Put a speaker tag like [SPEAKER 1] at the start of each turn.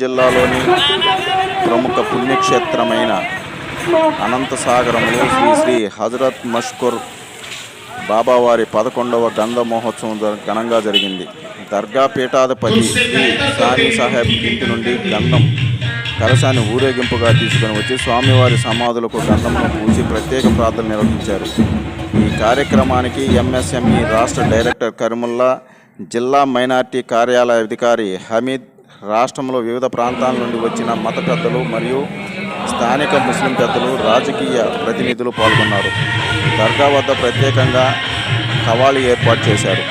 [SPEAKER 1] జిల్లాలోని ప్రముఖ పుణ్యక్షేత్రమైన అనంతసాగరంలో శ్రీ శ్రీ హజరత్ మష్కూర్ బాబావారి పదకొండవ గంధ మహోత్సవం ఘనంగా జరిగింది. దర్గా పీఠాధిపతి శ్రీ సానీ సాహెబ్ ఇంటి నుండి గంధం కలశాన్ని ఊరేగింపుగా తీసుకుని వచ్చి స్వామివారి సమాధులకు గంధంలో పూసి ప్రత్యేక ప్రార్థనలు నిర్వహించారు. ఈ కార్యక్రమానికి ఎంఎస్ఎంఈ రాష్ట్ర డైరెక్టర్ కరిముల్లా జిల్లా మైనార్టీ కార్యాలయ అధికారి హమీద్ రాష్ట్రంలో వివిధ ప్రాంతాల నుండి వచ్చిన మత పెద్దలు మరియు స్థానిక ముస్లిం పెద్దలు రాజకీయ ప్రతినిధులు పాల్గొన్నారు. దర్గా వద్ద ప్రత్యేకంగా కవాళీ ఏర్పాటు చేశారు.